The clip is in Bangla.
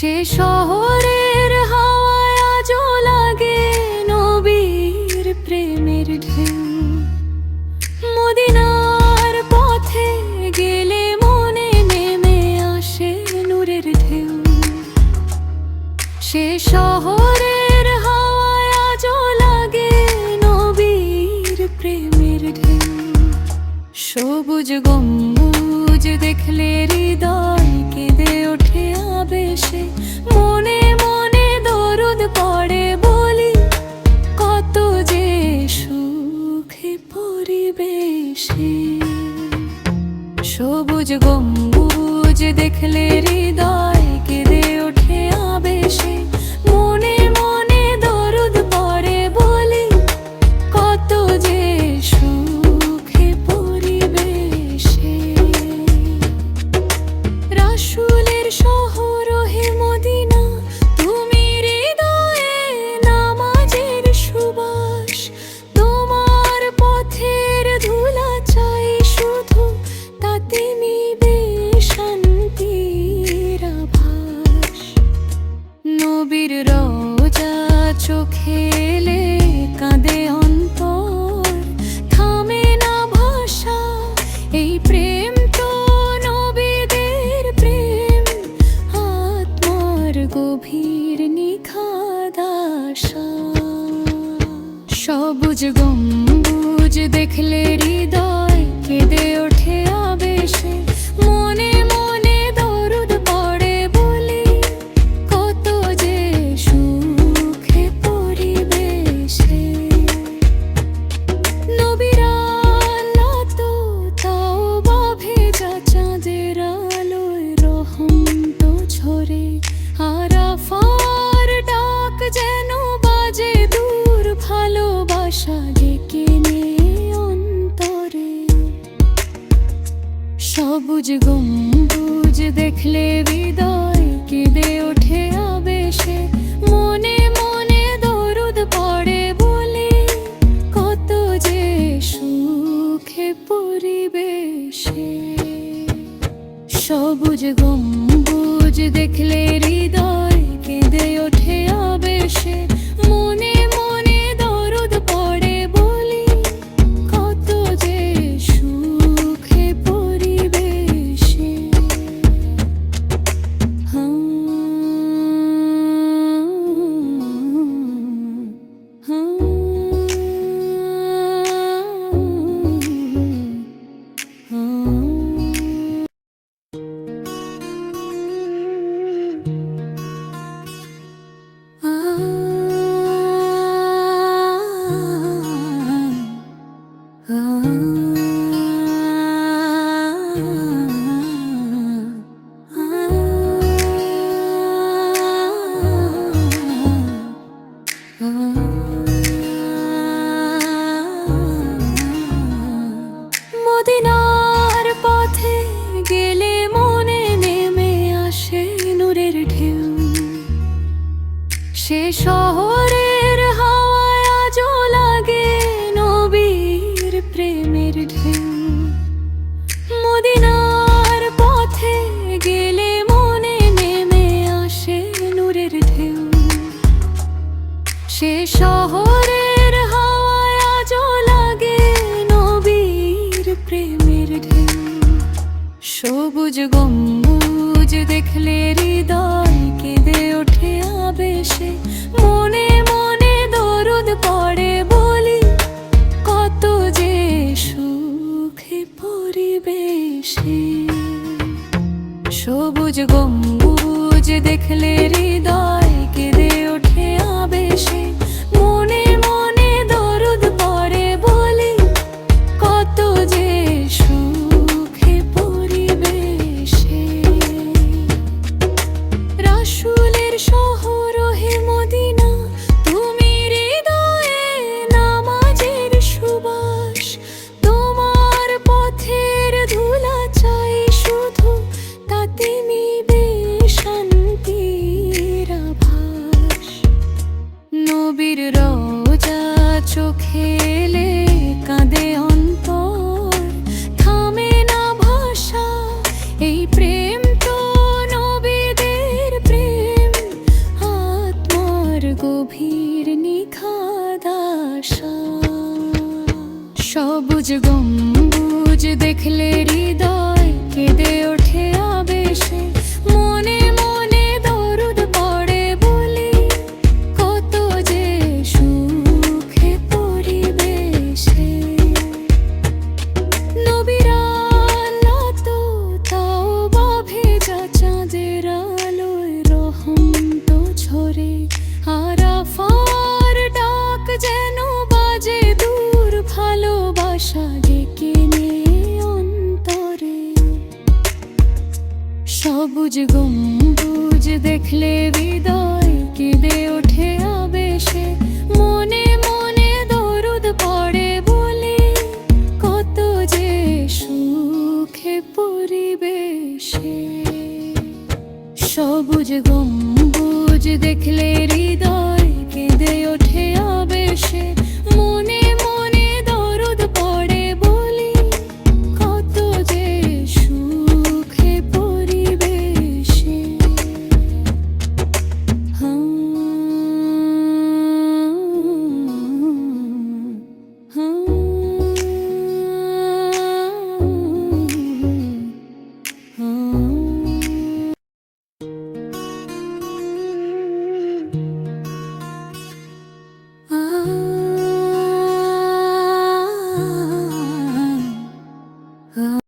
সে শহরে সবুজ গম্বুজ দেখলে হৃদয় কেঁদে ওঠে আবেশে। মনে মনে দরুদ পড়ে বলে, কত যে সুখে পরিবেশে। সবুজ গম্বুজ দেখলে হৃদয় কেঁদে ওঠে সে শহরের হাওয়ায় আজও লাগে নবীর প্রেমের ঢেউ। মদিনার পথে গেলে মনে নেমে আসে নূরের ঢেউ। সে শহরের হাওয়ায় আজও লাগে নবীর প্রেমের ঢেউ। সবুজ গম্বুজ দেখলে হৃদয় এসে মনে মনে দরুদ পড়ে, বলি কত যে সুখে পরিবেশে সবুজ গম্বুজ দেখলে হৃদয় কেঁদে ওঠে আবেশে। গম্বুজ দেখলে হৃদয় গম্বুজ দেখলে হৃদয় কেঁদে ওঠে আবেশে।